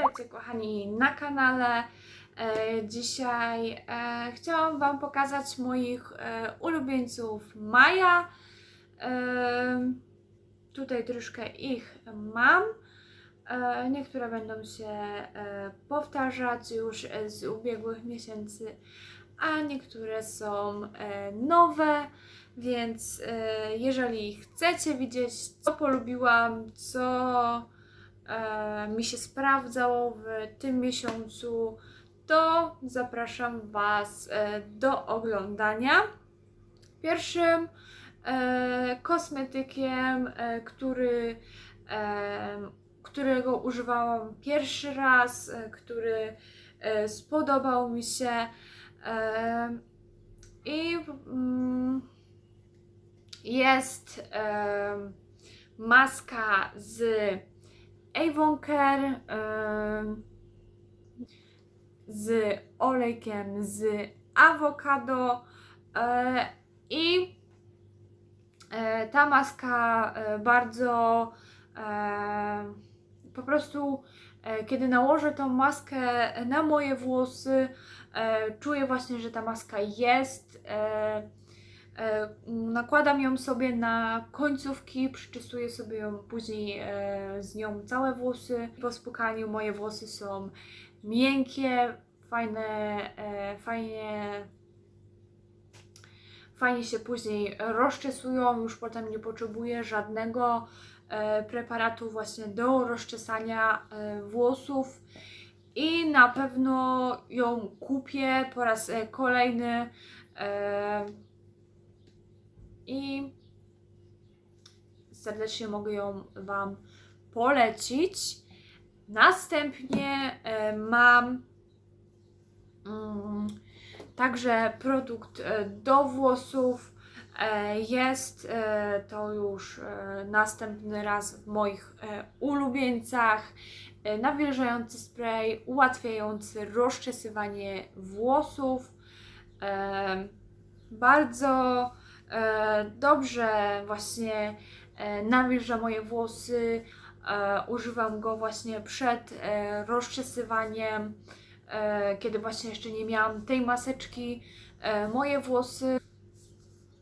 Witajcie kochani na kanale. E, dzisiaj e, chciałam Wam pokazać moich e, ulubieńców Maja. Tutaj troszkę ich mam. Niektóre będą się powtarzać już z ubiegłych miesięcy, a niektóre są nowe. Więc jeżeli chcecie widzieć, co polubiłam, co mi się sprawdzało w tym miesiącu, to zapraszam Was e, do oglądania. Pierwszym e, kosmetykiem, e, który, e, którego używałam pierwszy raz, e, który e, spodobał mi się e, i mm, jest maska z Avon Care z olejkiem z awokado e, i e, ta maska e, bardzo po prostu kiedy nałożę tą maskę na moje włosy czuję właśnie, że ta maska jest nakładam ją sobie na końcówki, przyczesuję sobie ją później e, z nią całe włosy. Po spłukaniu moje włosy są miękkie, fajne, e, fajnie, fajnie się później rozczesują. Już potem nie potrzebuję żadnego e, preparatu właśnie do rozczesania e, włosów. I na pewno ją kupię po raz e, kolejny. I serdecznie mogę ją Wam polecić. Następnie e, mam mm, także produkt e, do włosów. E, jest to już następny raz w moich ulubieńcach. Nawilżający spray, ułatwiający rozczesywanie włosów. Bardzo dobrze właśnie e, nawilża moje włosy. E, używam go właśnie przed e, rozczesywaniem, e, kiedy właśnie jeszcze nie miałam tej maseczki. E, moje włosy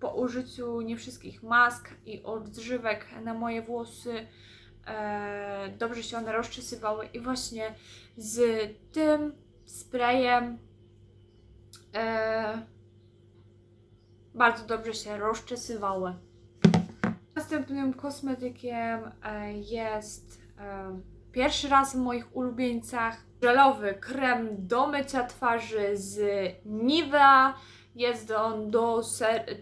po użyciu nie wszystkich mask i odżywek na moje włosy e, dobrze się one rozczesywały i właśnie z tym sprayem e, bardzo dobrze się rozczesywały. Następnym kosmetykiem e, jest e, pierwszy raz w moich ulubieńcach żelowy krem do mycia twarzy z Nivea. Jest on do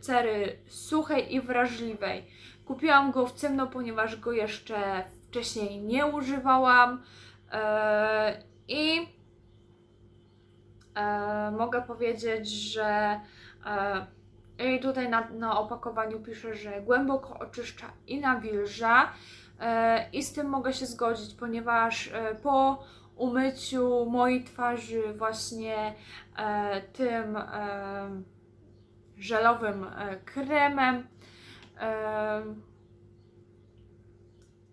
cery suchej i wrażliwej. Kupiłam go w ciemno, ponieważ go jeszcze wcześniej nie używałam. E, I mogę powiedzieć, że i tutaj na, na opakowaniu pisze, że głęboko oczyszcza i nawilża. E, I z tym mogę się zgodzić, ponieważ e, po umyciu mojej twarzy właśnie e, tym żelowym kremem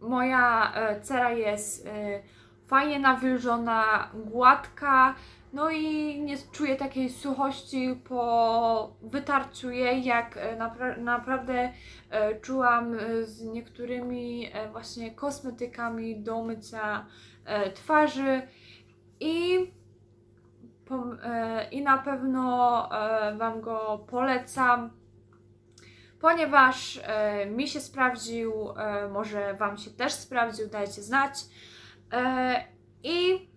moja cera jest fajnie nawilżona, gładka, no i nie czuję takiej suchości po wytarciu jej, jak e, napra- naprawdę e, czułam e, z niektórymi właśnie kosmetykami do mycia twarzy i, i na pewno Wam go polecam, ponieważ e, mi się sprawdził, e, może Wam się też sprawdził, dajcie znać. E, I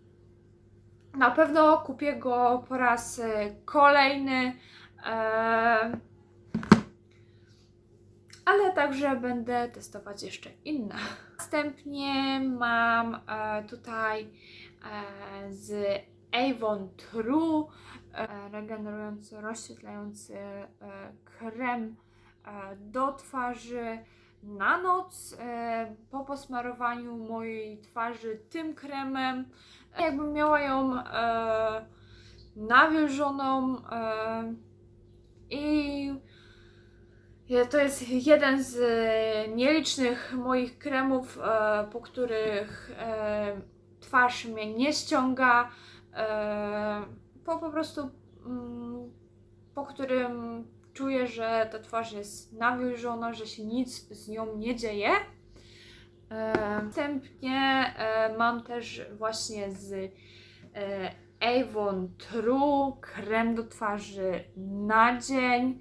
na pewno kupię go po raz e, kolejny. E, ale także będę testować jeszcze inne. Następnie mam e, tutaj z Avon True regenerujący, rozświetlający krem do twarzy na noc e, po posmarowaniu mojej twarzy tym kremem. Jakbym miała ją e, nawilżoną e, i to jest jeden z e, nielicznych moich kremów, e, po których e, twarz mnie nie ściąga, e, po, po prostu mm, po którym czuję, że ta twarz jest nawilżona, że się nic z nią nie dzieje. E, Następnie e, mam też właśnie z e, Avon True krem do twarzy na dzień.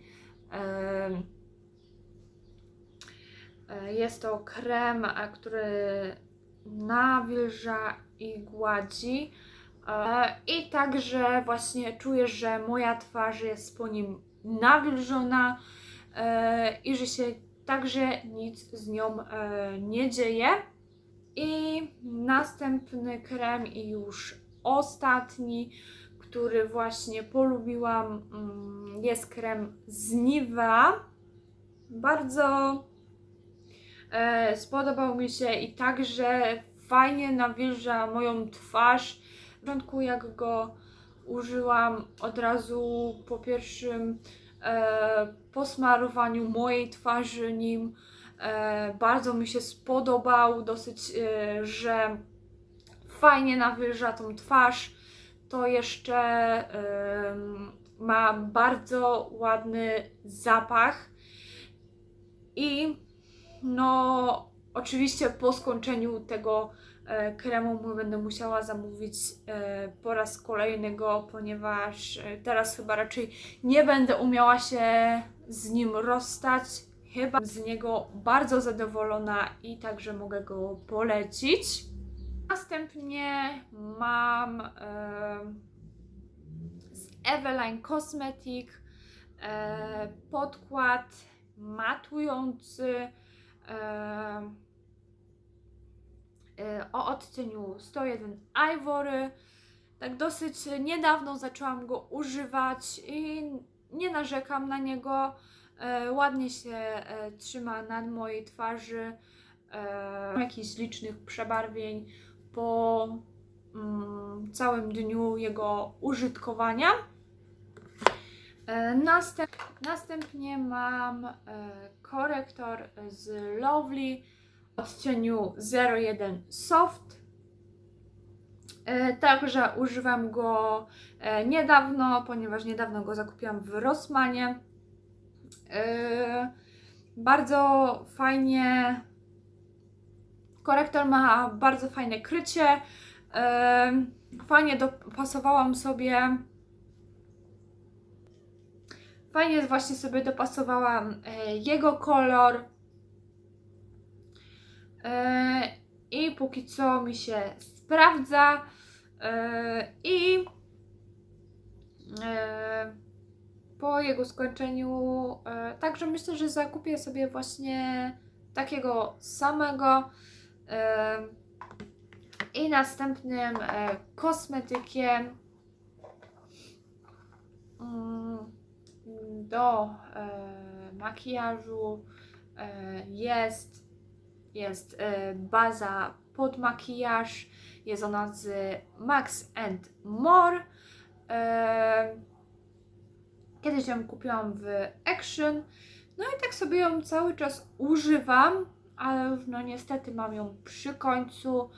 Jest to krem, który nawilża i gładzi. I także właśnie czuję, że moja twarz jest po nim nawilżona e, i że się także nic z nią e, nie dzieje. I następny krem i już ostatni, który właśnie polubiłam, mm, jest krem z Nivea. Bardzo e, spodobał mi się i także fajnie nawilża moją twarz. W początku jak go użyłam od razu po pierwszym e, posmarowaniu mojej twarzy nim, e, bardzo mi się spodobał, dosyć, e, że fajnie nawilża tą twarz. To jeszcze em, ma bardzo ładny zapach i no oczywiście po skończeniu tego e, kremu będę musiała zamówić e, po raz kolejny go, ponieważ e, teraz chyba raczej nie będę umiała się z nim rozstać. Chyba z niego bardzo zadowolona i także mogę go polecić. Następnie mam e, z Eveline Cosmetic e, podkład matujący e, o odcieniu 101 Ivory. Tak dosyć niedawno zaczęłam go używać i nie narzekam na niego. E, ładnie się e, trzyma na mojej twarzy. E, jakichś licznych przebarwień po mm, całym dniu jego użytkowania. E, Następ, następnie mam e, korektor z Lovely odcieniu 01 Soft. E, Także używam go e, niedawno, ponieważ niedawno go zakupiłam w Rossmanie. E, Bardzo fajnie. Korektor ma bardzo fajne krycie. Fajnie dopasowałam sobie Fajnie właśnie sobie dopasowałam jego kolor. E, I póki co mi się sprawdza. E, I e, po jego skończeniu, także myślę, że zakupię sobie właśnie takiego samego. I następnym kosmetykiem. Mm, do makijażu jest, jest e, baza pod makijaż. Jest ona z Max and More. E, kiedyś ją kupiłam w Action. No i tak sobie ją cały czas używam, ale już no niestety mam ją przy końcu.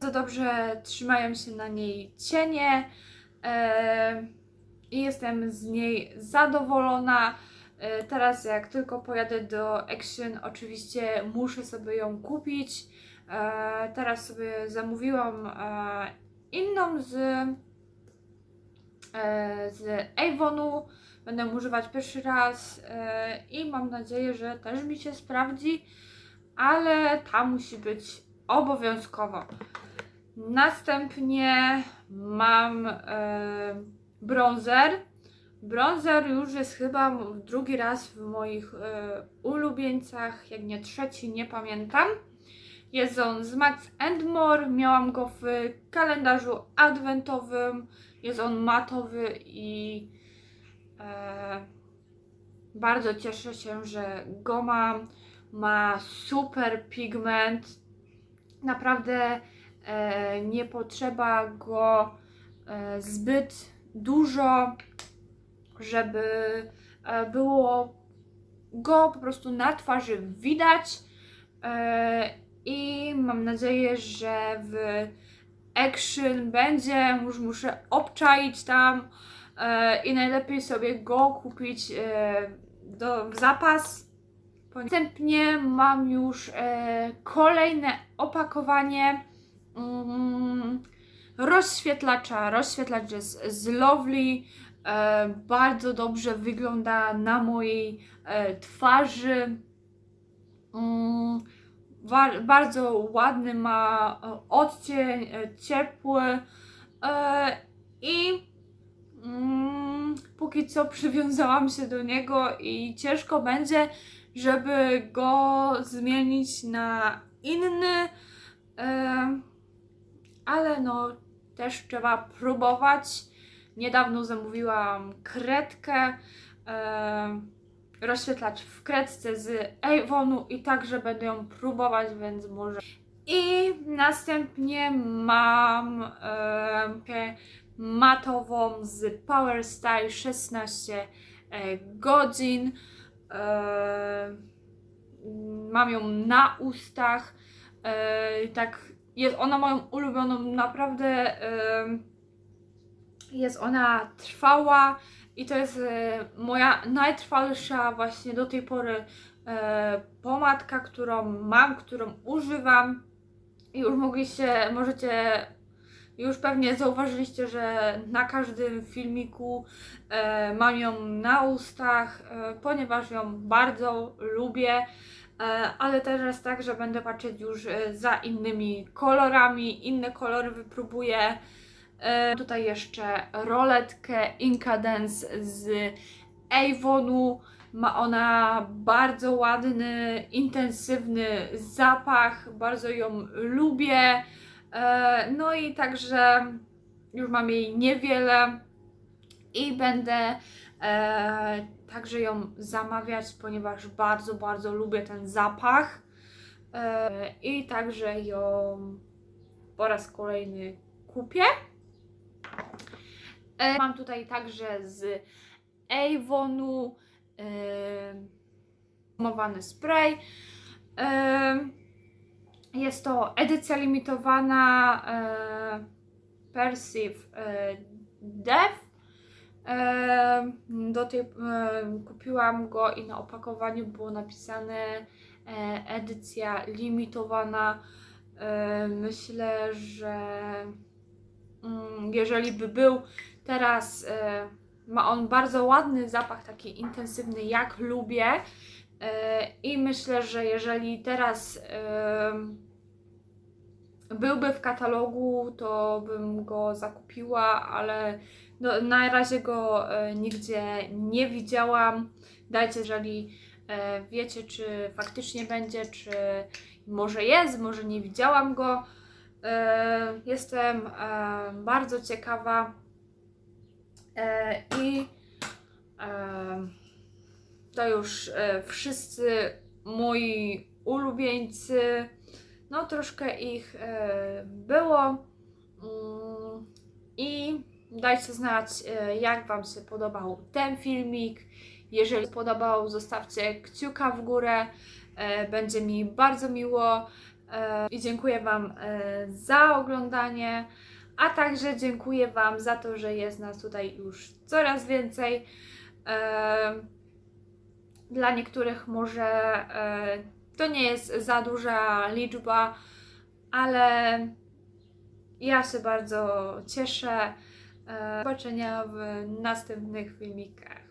Bardzo dobrze trzymają się na niej cienie. E, i jestem z niej zadowolona. E, Teraz jak tylko pojadę do Action, oczywiście muszę sobie ją kupić. E, Teraz sobie zamówiłam e, inną z, z Avonu. Będę używać pierwszy raz i mam nadzieję, że też mi się sprawdzi, ale ta musi być obowiązkowo. Następnie mam bronzer. Bronzer już jest chyba drugi raz w moich e, ulubieńcach, jak nie trzeci, nie pamiętam. Jest on z Max More. Miałam go w kalendarzu adwentowym. Jest on matowy i e, bardzo cieszę się, że go mam. Ma super pigment. Naprawdę e, nie potrzeba go zbyt dużo, żeby e, było go po prostu na twarzy widać. E, I mam nadzieję, że w action będzie, już muszę obczaić tam e, i najlepiej sobie go kupić do, w zapas. Następnie mam już kolejne opakowanie mm, rozświetlacza. Rozświetlacz jest z Lovely. E, bardzo dobrze wygląda na mojej e, twarzy. Mm, bardzo ładny ma e, odcień, ciepły i mm, póki co przywiązałam się do niego i ciężko będzie, żeby go zmienić na inny, ale no też trzeba próbować. Niedawno zamówiłam kredkę, e, rozświetlacz w kredce z Avonu i także będę ją próbować, więc może. I następnie mam e,kę matową z Power Style 16 e, godzin. E, mam ją na ustach. E, tak, jest ona moją ulubioną, naprawdę e, jest ona trwała i to jest e, moja najtrwalsza właśnie do tej pory e, pomadka, którą mam, którą używam. I już mogliście, możecie, już pewnie zauważyliście, że na każdym filmiku e, mam ją na ustach, e, ponieważ ją bardzo lubię. E, ale też jest tak, że będę patrzeć już e, za innymi kolorami, inne kolory wypróbuję. E, tutaj jeszcze roletkę Incadence z Avonu. Ma ona bardzo ładny, intensywny zapach, bardzo ją lubię. E, no i także już mam jej niewiele i będę e, także ją zamawiać, ponieważ bardzo, bardzo lubię ten zapach. I także ją po raz kolejny kupię. E, Mam tutaj także z Avonu umowany spray. E, jest to edycja limitowana e, Death. E, do tej, kupiłam go i na opakowaniu było napisane edycja limitowana. Myślę, że mm, jeżeli by był teraz, e, ma on bardzo ładny zapach, taki intensywny, jak lubię. E, I myślę, że jeżeli teraz e, byłby w katalogu, to bym go zakupiła, ale no, na razie go nigdzie nie widziałam. Dajcie, jeżeli wiecie, czy faktycznie będzie, czy może jest, może nie widziałam go. Jestem bardzo ciekawa i e, to już e, wszyscy moi ulubieńcy. No, troszkę ich e, było. Mm, I dajcie znać, e, jak Wam się podobał ten filmik. Jeżeli podobał, zostawcie kciuka w górę. E, będzie mi bardzo miło. E, I dziękuję Wam e, za oglądanie. A także dziękuję Wam za to, że jest nas tutaj już coraz więcej. Dla niektórych może to nie jest za duża liczba, ale ja się bardzo cieszę. Do zobaczenia w następnych filmikach.